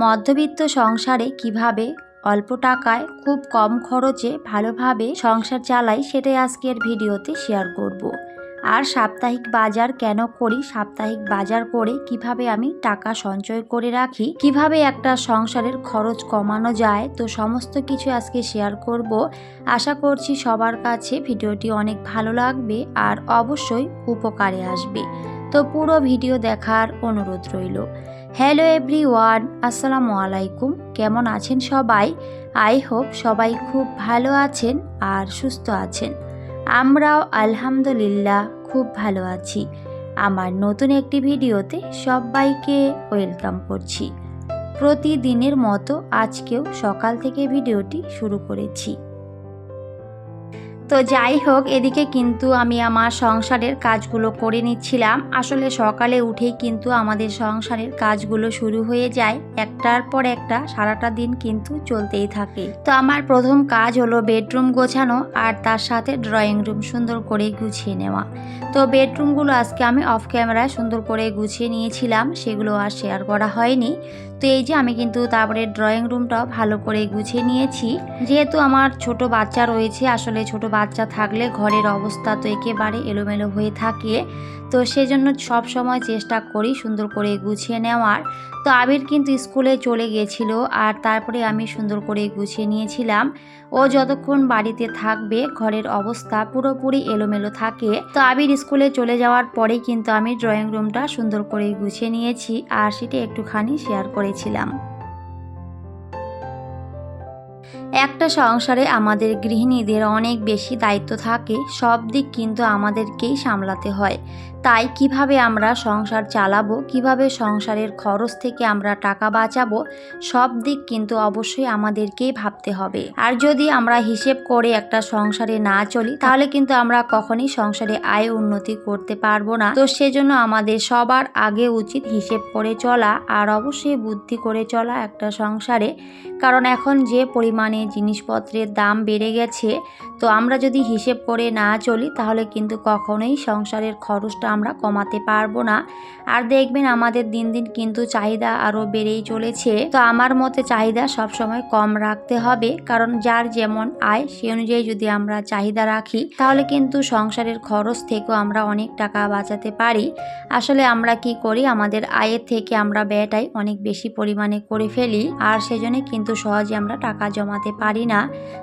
মধ্যবিত্ত সংসারে কীভাবে অল্প টাকায় খুব কম খরচে ভালোভাবে সংসার চালাই সেটাই আজকের ভিডিওতে শেয়ার করব। আর সাপ্তাহিক বাজার কেন করি, সাপ্তাহিক বাজার করে কীভাবে আমি টাকা সঞ্চয় করে রাখি, কীভাবে একটা সংসারের খরচ কমানো যায়, তো সমস্ত কিছু আজকে শেয়ার করব। আশা করছি সবার কাছে ভিডিওটি অনেক ভালো লাগবে আর অবশ্যই উপকারে আসবে। তো পুরো ভিডিও দেখার অনুরোধ রইল। হ্যালো এভরি ওয়ান আসসালামু আলাইকুম। কেমন আছেন সবাই? আই হোপ সবাই খুব ভালো আছেন আর সুস্থ আছেন। আমরাও আলহামদুলিল্লাহ খুব ভালো আছি। আমার নতুন একটি ভিডিওতে সবাইকে ওয়েলকাম করছি। প্রতিদিনের মতো আজকেও সকাল থেকে ভিডিওটি শুরু করেছি। তো যাই হোক, এদিকে কিন্তু আমি আমার সংসারের কাজগুলো করে নিচ্ছিলাম। আসলে সকালে উঠেই কিন্তু আমাদের সংসারের কাজগুলো শুরু হয়ে যায়। একটার পর একটা সারাটা দিন কিন্তু চলতেই থাকে। তো আমার প্রথম কাজ হলো বেডরুম গোছানো আর তার সাথে ড্রয়িং রুম সুন্দর করে গুছিয়ে নেওয়া। তো বেডরুমগুলো আজকে আমি অফ ক্যামেরায় সুন্দর করে গুছিয়ে নিয়েছিলাম, সেগুলো আর শেয়ার করা হয়নি। তো এই যে আমি কিন্তু তারপরে ড্রয়িং রুমটাও ভালো করে গুছিয়ে নিয়েছি। যেহেতু আমার ছোট বাচ্চা রয়েছে, আসলে ছোট বাচ্চা থাকলে ঘরের অবস্থা তো একেবারে এলোমেলো হয়ে থাকে। তো সেজন্য সব সময় চেষ্টা করি সুন্দর করে গুছিয়ে নেওয়ার। তো আবির কিন্তু স্কুলে চলে গিয়েছিল আর তারপরে আমি সুন্দর করে গুছিয়ে নিয়েছিলাম। ও যতক্ষণ বাড়িতে থাকবে, ঘরের অবস্থা পুরোপুরি এলোমেলো থাকে। তো আবির স্কুলে চলে যাওয়ার পরেই কিন্তু আমি ড্রয়িং রুমটা সুন্দর করে গুছিয়ে নিয়েছি আর সেটা একটুখানি শেয়ার করেছিলাম। একটা সংসারে আমাদের গৃহিণীদের অনেক বেশি দায়িত্ব থাকে সব দিক কিন্তু আমাদেরকেই সামলাতে হয়। তাই কীভাবে আমরা সংসার চালাবো, কীভাবে সংসারের খরচ থেকে আমরা টাকা বাঁচাবো, সব দিক কিন্তু অবশ্যই আমাদেরকেই ভাবতে হবে। আর যদি আমরা হিসেব করে একটা সংসারে না চলি, তাহলে কিন্তু আমরা কখনই সংসারে আয় উন্নতি করতে পারব না। তো সেজন্য আমাদের সবার আগে উচিত হিসেব করে চলা আর অবশ্যই বুদ্ধি করে চলা একটা সংসারে। কারণ এখন যে পরিমাণে জিনিসপত্রের দাম বেড়ে গেছে তো আমরা যদি হিসেব করে না চলি, তাহলে কিন্তু কখনোই সংসারের খরচটা আমরা কমাতে পারব না। আর দেখবেন আমাদের দিন দিন কিন্তু চাহিদা আরও বেড়েই চলেছে। তো আমার মতে চাহিদা সবসময় কম রাখতে হবে, কারণ যার যেমন আয়, সে অনুযায়ী যদি আমরা চাহিদা রাখি, তাহলে কিন্তু সংসারের খরচ থেকেও আমরা অনেক টাকা বাঁচাতে পারি। আসলে আমরা কি করি, আমাদের আয়ের থেকে আমরা ব্যয়টাই অনেক বেশি পরিমাণে করে ফেলি, আর সেজন্য কিন্তু সহজে আমরা টাকা জমাতে পারি না।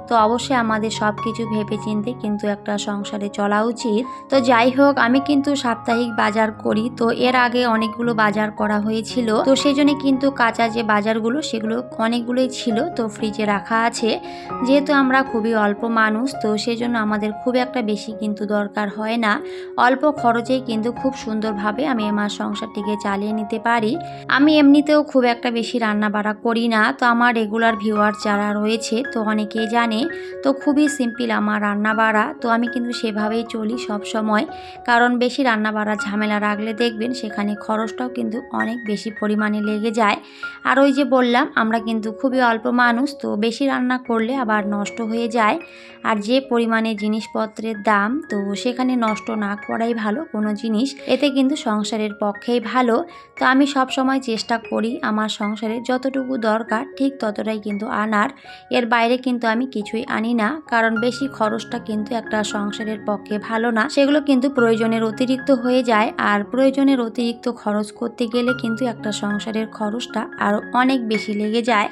তো অবশ্যই আমাদের সব কিছু ভেবে চিনতে কিন্তু একটা সংসারে চলা উচিত। তো যাই হোক, আমি কিন্তু সাপ্তাহিক বাজার করি। তো এর আগে অনেকগুলো বাজার করা হয়েছিল। তো সেই জন্য কিন্তু কাঁচা যে বাজারগুলো, সেগুলো অনেকগুলোই ছিল। তো ফ্রিজে রাখা আছে। যেহেতু আমরা খুবই অল্প মানুষ, তো সেই জন্য আমাদের খুব একটা বেশি কিন্তু দরকার হয় না। অল্প খরচেই কিন্তু খুব সুন্দরভাবে আমি আমার সংসারটিকে চালিয়ে নিতে পারি। আমি এমনিতেও খুব একটা বেশি রান্না বাড়া করি না। তো আমার রেগুলার ভিউয়ার যারা রয়েছে, তো অনেকেই জানে। তো খুবই সিম্পল আমার রান্না বাড়া তো আমি কিন্তু সেভাবেই চলি সব সময়। কারণ বেশি রান্না বাড়া ঝামেলা রাখলে দেখবেন সেখানে খরচটাও কিন্তু অনেক বেশি পরিমাণে লেগে যায়। আর ওই যে বললাম, আমরা কিন্তু খুবই অল্প মানুষ, তো বেশি রান্না করলে আবার নষ্ট হয়ে যায়। আর যে পরিমাণে জিনিসপত্রের দাম, তো সেখানে নষ্ট না করাই ভালো কোনো জিনিস। এতে কিন্তু সংসারের পক্ষেই ভালো। তো আমি সব সময় চেষ্টা করি আমার সংসারে যতটুকু দরকার, ঠিক ততটাই কিন্তু আনার। এর বাইরে কিন্তু আমি কিছুই আনি না, কারণ বেশি খরচটা কিন্তু একটা সংসারের পক্ষে ভালো না। সেগুলো কিন্তু প্রয়োজনের অতিরিক্ত হয়ে যায়। আর প্রয়োজনের অতিরিক্ত খরচ করতে গেলে কিন্তু একটা সংসারের খরচটা আরও অনেক বেশি লেগে যায়।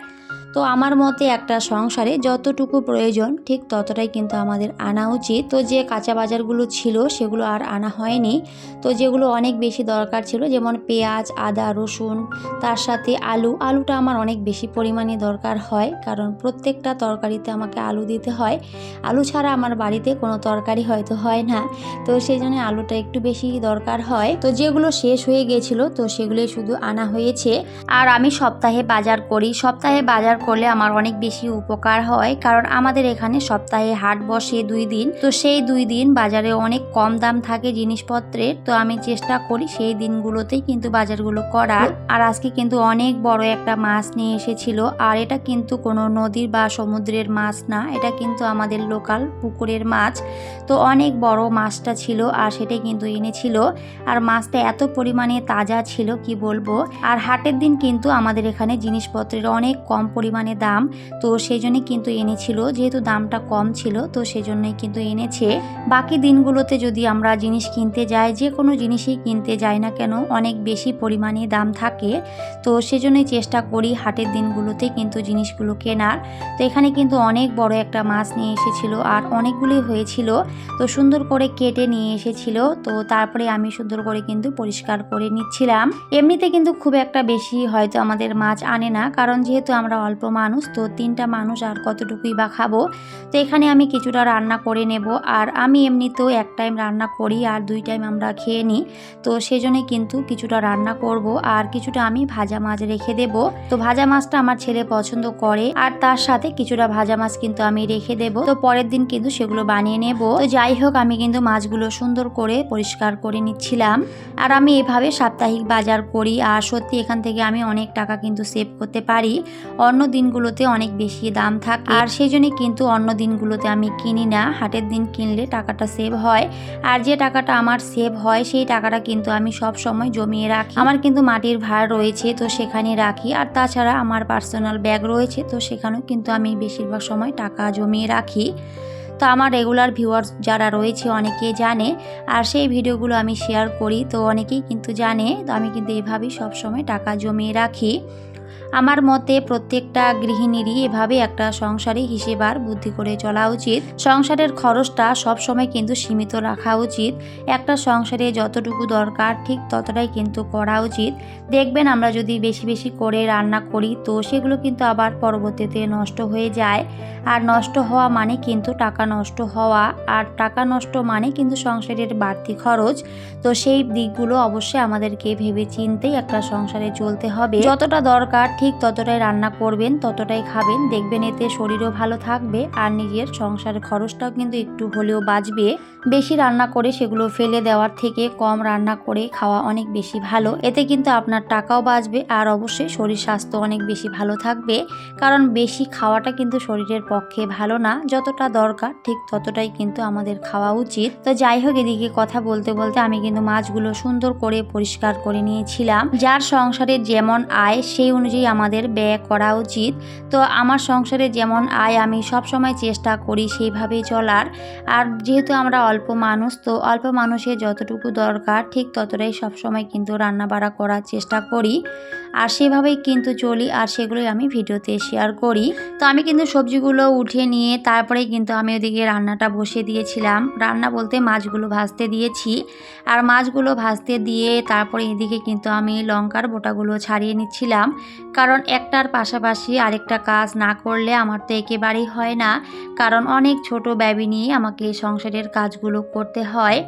তো আমার মতে একটা সংসারে যতটুকু প্রয়োজন, ঠিক ততটাই কিন্তু আমাদের আনা উচিত। তো যে কাঁচা বাজারগুলো ছিল, সেগুলো আর আনা হয়নি। তো যেগুলো অনেক বেশি দরকার ছিল, যেমন পেঁয়াজ, আদা, রসুন, তার সাথে আলু। আলুটা আমার অনেক বেশি পরিমাণে দরকার হয়, কারণ প্রত্যেকটা তরকারিতে আমাকে আলু দিতে হয়। আলু ছাড়া আমার বাড়িতে কোনো তরকারি হয়তো হয় না। তো সেই জন্য আলুটা একটু বেশি দরকার হয়। তো যেগুলো শেষ হয়ে গেছিল, তো সেগুলোই শুধু আনা হয়েছে। আর আমি সপ্তাহে বাজার করি। সপ্তাহে বাজার করলে আমার অনেক বেশি উপকার হয়, কারণ আমাদের এখানে সপ্তাহে হাট বসে দুই দিন। তো সেই দুই দিন বাজারে অনেক কম দাম থাকে জিনিসপত্রের, তো আমি চেষ্টা করি সেই দিনগুলোতেই কিন্তু বাজারগুলো করার। আর আজকে কিন্তু অনেক বড় একটা মাছ নিয়ে এসেছিল, আর এটা কিন্তু কোনো নদীর বা সমুদ্রের মাছ না, এটা কিন্তু আমাদের লোকাল পুকুরের মাছ। তো অনেক বড় মাছটা ছিল আর সেটাই কিন্তু এনেছিল। আর মাছটা এত পরিমাণে তাজা ছিল, কি বলব? আর হাটের দিন কিন্তু আমাদের এখানে জিনিসপত্রের অনেক কম পরিমাণে দাম, তো সেই জন্যই কিন্তু এনেছিল। যেহেতু দামটা কম ছিল, তো সেই জন্যই কিন্তু এনেছে। বাকি দিনগুলোতে যদি আমরা জিনিস কিনতে যাই, যে কোনো জিনিসই কিনতে যাই না কেন, অনেক বেশি পরিমাণে দাম থাকে। তো সেজন্যই চেষ্টা করি হাটের দিনগুলোতে কিন্তু জিনিসগুলো কেনার। তো এখানে কিন্তু অনেক বড় একটা মাছ নিয়ে এসেছিল আর অনেকগুলি হয়েছিল। তো সুন্দর করে কেটে নিয়ে এসেছিল। তো তারপরে আমি সুন্দর করে কিন্তু পরিষ্কার করে নিচ্ছিলাম। এমনিতে কিন্তু খুব একটা বেশি হয়তো আমাদের মাছ আনে না, কারণ যেহেতু আমরা অল্প মানুষ, তো তিনটা মানুষ আর কতটুকুই বা খাব, তো এখানে আমি কিছুটা রান্না করে নেব। আর আমি এমনিতেও এক টাইম রান্না করি আর দুই টাইম আমরা খেয়ে নিই, তো সেজন্যই কিন্তু কিছুটা রান্না করব। আর কিছুটা আমি ভাজা মাছ রেখে দেব। তো ভাজা মাছটা আমার ছেলে পছন্দ করে, আর তার সাথে কিছুটা ভাজা মাছ কিন্তু আমি রেখে দেব। তো পরের দিন কিন্তু সেগুলো বানিয়ে নেব। তো যাই হোক, আমি কিন্তু মাছগুলো সুন্দর করে পরিষ্কার করে নিচ্ছিলাম। আর আমি এভাবে সাপ্তাহিক বাজার করি, আর সত্যি এখান থেকে আমি অনেক টাকা কিন্তু সেভ করতে পারি। অন্য দিনগুলোতে অনেক বেশি দাম থাকে। আর সেই জন্যই কিন্তু অন্য দিনগুলোতে আমি কিনি না। হাটের দিন কিনলে টাকাটা সেভ হয়। আর যে টাকাটা আমার সেভ হয়, সেই টাকাটা কিন্তু আমি সব সময় জমিয়ে রাখি। আমার কিন্তু মাটির ভাড় রয়েছে, তো সেখানে রাখি। আর তাছাড়া আমার পার্সোনাল ব্যাগ রয়েছে, তো সেখানেও কিন্তু আমি বেশিরভাগ সময় টাকা জমিয়ে রাখি। তো আমার রেগুলার ভিউয়ার্স যারা রয়েছে, অনেকে জানে। আর সেই ভিডিওগুলো আমি শেয়ার করি, তো অনেকেই কিন্তু জানে। তো আমি কিন্তু এভাবেই সবসময় টাকা জমিয়ে রাখি। আমার মতে প্রত্যেকটা গৃহিণীরই এভাবে একটা সংসারে হিসেব আর বুদ্ধি করে চলা উচিত। সংসারের খরচটা সবসময় কিন্তু সীমিত রাখা উচিত। একটা সংসারে যতটুকু দরকার ঠিক ততটাই কিন্তু করা উচিত। দেখবেন আমরা যদি বেশি বেশি করে রান্না করি তো সেগুলো কিন্তু আবার পরবর্তীতে নষ্ট হয়ে যায়। আর নষ্ট হওয়া মানে কিন্তু টাকা নষ্ট হওয়া। আর টাকা নষ্ট মানে কিন্তু সংসারের বাড়তি খরচ। তো সেই দিকগুলো অবশ্যই আমাদেরকে ভেবে চিন্তেই একটা সংসারে চলতে হবে। যতটা দরকার ঠিক ততটাই রান্না করবেন, ততটাই খাবেন। দেখবেন এতে শরীরও ভালো থাকবে আর নিজের সংসারের খরচটাও কিন্তু একটু হলেও বাঁচবে। বেশি রান্না করে সেগুলো ফেলে দেওয়ার থেকে কম রান্না করে খাওয়া অনেক বেশি ভালো। এতে কিন্তু আপনার টাকাও বাঁচবে আর অবশ্যই শরীর স্বাস্থ্য অনেক বেশি ভালো থাকবে। কারণ বেশি খাওয়াটা কিন্তু শরীরের পক্ষে ভালো না। যতটা দরকার ঠিক ততটাই কিন্তু আমাদের খাওয়া উচিত। তো যাই হোক, এদিকে কথা বলতে বলতে আমি কিন্তু মাছগুলো সুন্দর করে পরিষ্কার করে নিয়েছিলাম। যার সংসারে যেমন আয়, সেই অনুযায়ী আমাদের ব্যয় করা উচিত। তো আমার সংসারে যেমন আয়, আমি সব সময় চেষ্টা করি সেইভাবেই চলার। আর যেহেতু আমরা অল্প মানুষ, তো অল্প মানুষের যতটুকু দরকার, ঠিক ততটাই সবসময় কিন্তু রান্না বাড়া করার চেষ্টা করি। আর সেভাবেই কিন্তু চলি, আর সেগুলোই আমি ভিডিওতে শেয়ার করি। তো আমি কিন্তু সবজিগুলো উঠিয়ে নিয়ে তারপরে কিন্তু আমি ওদিকে রান্নাটা বসিয়ে দিয়েছিলাম। রান্না বলতে মাছগুলো ভাজতে দিয়েছি। আর মাছগুলো ভাজতে দিয়ে, তারপরে এদিকে কিন্তু আমি লঙ্কার বোটাগুলো ছাড়িয়ে নিচ্ছিলাম। কারণ একটার পাশাপাশি আরেকটা কাজ না করলে আমার তো একেবারেই হয় না। কারণ অনেক ছোট ব্যবি নিয়ে আমাকে সংসারের কাজগুলো করতে হয়।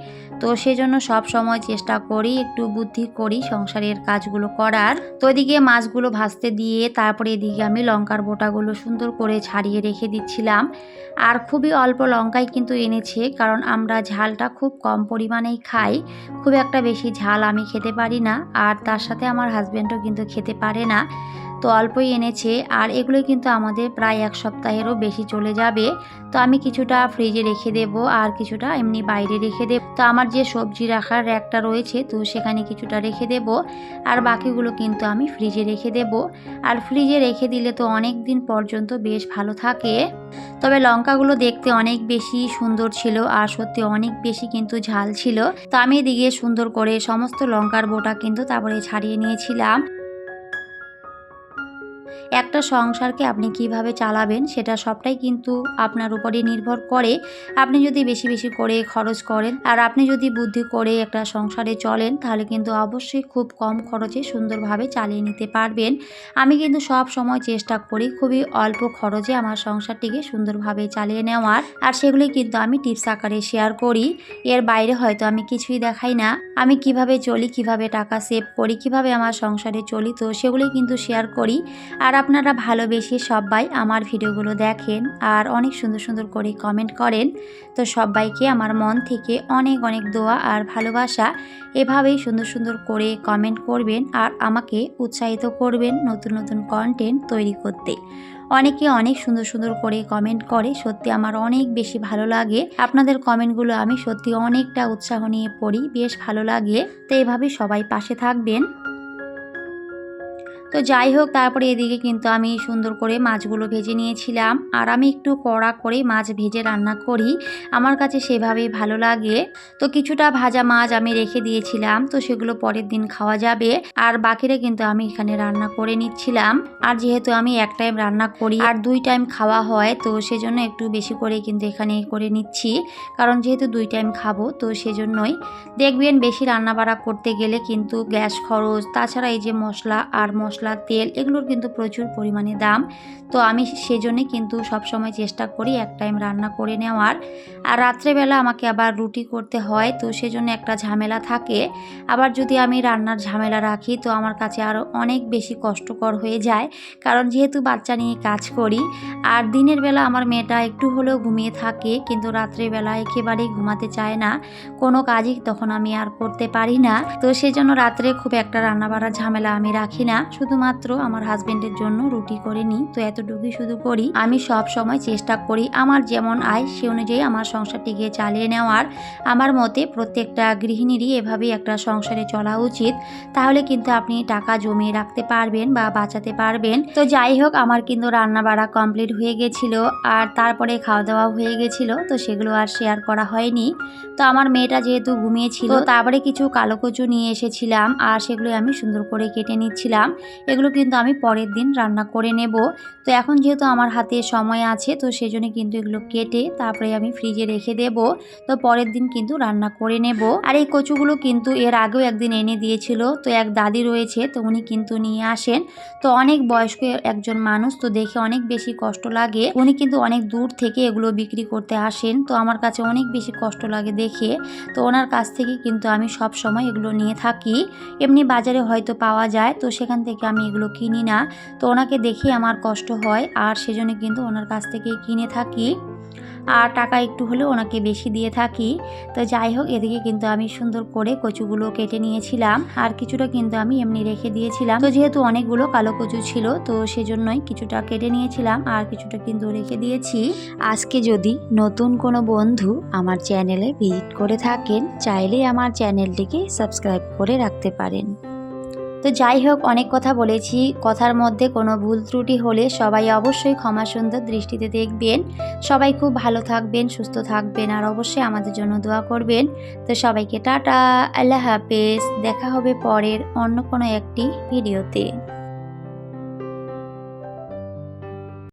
তো সেজন্য সব সময় চেষ্টা করি, একটু বুদ্ধি করি সংসারের কাজগুলো করার। তো এদিকে মাছগুলো ভাজতে দিয়ে তারপরে এদিকে আমি লঙ্কার বোটাগুলো সুন্দর করে ছাড়িয়ে রেখে দিচ্ছিলাম। আর খুবই অল্প লঙ্কাই কিন্তু এনেছে, কারণ আমরা ঝালটা খুব কম পরিমাণেই খাই। খুব একটা বেশি ঝাল আমি খেতে পারি না, আর তার সাথে আমার হাজব্যান্ডও কিন্তু খেতে পারে না। তো অল্পই এনেছে, আর এগুলো কিন্তু আমাদের প্রায় এক সপ্তাহেরও বেশি চলে যাবে। তো আমি কিছুটা ফ্রিজে রেখে দেব, আর কিছুটা এমনি বাইরে রেখে দেব। তো আমার যে সবজি রাখার র্যাকটা রয়েছে, তো সেখানে কিছুটা রেখে দেব, আর বাকিগুলো কিন্তু আমি ফ্রিজে রেখে দেব। আর ফ্রিজে রেখে দিলে তো অনেক দিন পর্যন্ত বেশ ভালো থাকে। তবে লঙ্কাগুলো দেখতে অনেক বেশি সুন্দর ছিল, আর সত্যি অনেক বেশি কিন্তু ঝাল ছিল। তো আমি এদিকে সুন্দর করে সমস্ত লঙ্কার বোটা কিন্তু তারপরে ছাড়িয়ে নিয়েছিলাম। একটা সংসারকে আপনি কীভাবে চালাবেন সেটা সবটাই কিন্তু আপনার উপরে নির্ভর করে। আপনি যদি বেশি বেশি করে খরচ করেন আর আপনি যদি বুদ্ধি করে একটা সংসারে চলেন, তাহলে কিন্তু অবশ্যই খুব কম খরচে সুন্দরভাবে চালিয়ে নিতে পারবেন। আমি কিন্তু সব সময় চেষ্টা করি খুবই অল্প খরচে আমার সংসারটিকে সুন্দরভাবে চালিয়ে নেওয়ার। আর সেগুলি কিন্তু আমি টিপস আকারে শেয়ার করি। এর বাইরে হয়তো আমি কিছুই দেখাই না। আমি কীভাবে চলি, কীভাবে টাকা সেভ করি, কীভাবে আমার সংসারে চলি, তো সেগুলি কিন্তু শেয়ার করি। আর আপনারা ভালোবেসে সবাই আমার ভিডিওগুলো দেখেন আর অনেক সুন্দর সুন্দর করে কমেন্ট করেন। তো সবাইকে আমার মন থেকে অনেক অনেক দোয়া আর ভালোবাসা। এভাবেই সুন্দর সুন্দর করে কমেন্ট করবেন আর আমাকে উৎসাহিত করবেন নতুন নতুন কন্টেন্ট তৈরি করতে। অনেকে অনেক সুন্দর সুন্দর করে কমেন্ট করে, সত্যি আমার অনেক বেশি ভালো লাগে। আপনাদের কমেন্টগুলো আমি সত্যি অনেকটা উৎসাহ নিয়ে পড়ি, বেশ ভালো লাগে। তো এভাবে সবাই পাশে থাকবেন। তো যাই হোক, তারপরে এদিকে কিন্তু আমি সুন্দর করে মাছগুলো ভেজে নিয়েছিলাম। আর আমি একটু কড়া করে মাছ ভেজে রান্না করি। আমার কাছে সেভাবেই ভালো লাগে। তো কিছুটা ভাজা মাছ আমি রেখে দিয়েছিলাম। তো সেগুলো পরের দিন খাওয়া যাবে। আর বাকিরা কিন্তু আমি এখানে রান্না করে নিচ্ছিলাম। আর যেহেতু আমি এক টাইম রান্না করি আর দুই টাইম খাওয়া হয়, তো সেজন্য একটু বেশি করে কিন্তু এখানে করে নিচ্ছি। কারণ যেহেতু দুই টাইম খাব, তো সেজন্যই। দেখবেন বেশি রান্না বাড়া করতে গেলে কিন্তু গ্যাস খরচ, তাছাড়া এই যে মশলা আর মশলা তেল, এগুলোর কিন্তু প্রচুর পরিমাণে দাম। তো আমি সেজন্যে কিন্তু সবসময় চেষ্টা করি এক টাইম রান্না করে নেওয়ার। আর রাত্রেবেলা আমাকে আবার রুটি করতে হয়, তো সেজন্য একটা ঝামেলা থাকে। আবার যদি আমি রান্নার ঝামেলা রাখি, তো আমার কাছে আরও অনেক বেশি কষ্টকর হয়ে যায়। কারণ যেহেতু বাচ্চা নিয়ে কাজ করি, আর দিনের বেলা আমার মেয়েটা একটু হলেও ঘুমিয়ে থাকে, কিন্তু রাত্রেবেলা একেবারেই ঘুমাতে চায় না। কোনো কাজই তখন আমি আর করতে পারি না। তো সেজন্য রাত্রে খুব একটা রান্না বাড়ার ঝামেলা আমি রাখি না। শুধুমাত্র আমার হাজবেন্ডের জন্য রুটি করে নিই, তো এতটুকুই শুধু করি। আমি সব সময় চেষ্টা করি আমার যেমন আয়, সে অনুযায়ী আমার সংসারটিকে চালিয়ে নেওয়ার। আমার মতে প্রত্যেকটা গৃহিণীরই এভাবেই একটা সংসারে চলা উচিত। তাহলে কিন্তু আপনি টাকা জমিয়ে রাখতে পারবেন বা বাঁচাতে পারবেন। তো যাই হোক, আমার কিন্তু রান্না বাড়া কমপ্লিট হয়ে গেছিল আর তারপরে খাওয়া দাওয়া হয়ে গেছিল, তো সেগুলো আর শেয়ার করা হয়নি। তো আমার মেয়েটা যেহেতু ঘুমিয়েছিল তারপরে কিছু কালো কচু নিয়ে এসেছিলাম আর সেগুলো আমি সুন্দর করে কেটে নিচ্ছিলাম। এগুলো কিন্তু আমি পরের দিন রান্না করে নেব। তো এখন যেহেতু আমার হাতে সময় আছে, তো সেই জন্য কিন্তু এগুলো কেটে তারপরে আমি ফ্রিজে রেখে দেব। তো পরের দিন কিন্তু রান্না করে নেব। আর এই কচুগুলো কিন্তু এর আগেও একদিন এনে দিয়েছিল। তো এক দাদি রয়েছে, তো উনি কিন্তু নিয়ে আসেন। তো অনেক বয়স্ক একজন মানুষ, তো দেখে অনেক বেশি কষ্ট লাগে। উনি কিন্তু অনেক দূর থেকে এগুলো বিক্রি করতে আসেন। তো আমার কাছে অনেক বেশি কষ্ট লাগে দেখে। তো ওনার কাছ থেকে কিন্তু আমি সব সময় এগুলো নিয়ে থাকি। এমনি বাজারে হয়তো পাওয়া যায়, তো সেখান থেকে আমি এগুলো কিনি না। তো ওনাকে দেখে আমার কষ্ট হয় আর সেজন্য কিন্তু ওনার কাছ থেকে কিনে থাকি। আর টাকা একটু হলেও ওনাকে বেশি দিয়ে থাকি। তো যাই হোক, এদিকে কিন্তু আমি সুন্দর করে কচুগুলো কেটে নিয়েছিলাম। আর কিছুটা কিন্তু আমি এমনি রেখে দিয়েছিলাম। তো যেহেতু অনেকগুলো কালো কচু ছিল, তো সেজন্যই কিছুটা কেটে নিয়েছিলাম আর কিছুটা কিন্তু রেখে দিয়েছি। আজকে যদি নতুন কোনো বন্ধু আমার চ্যানেলে ভিজিট করে থাকেন, চাইলে আমার চ্যানেলটিকে সাবস্ক্রাইব করে রাখতে পারেন। তো যাই হোক, অনেক কথা বলেছি। কথার মধ্যে কোনো ভুল ত্রুটি হলে সবাই অবশ্যই ক্ষমা সুন্দর দৃষ্টিতে দেখবেন। সবাই খুব ভালো থাকবেন, সুস্থ থাকবেন আর অবশ্যই আমাদের জন্য দোয়া করবেন। তো সবাইকে টাটা, আল্লাহ হাফেজ। দেখা হবে পরের অন্য কোনো একটি ভিডিওতে।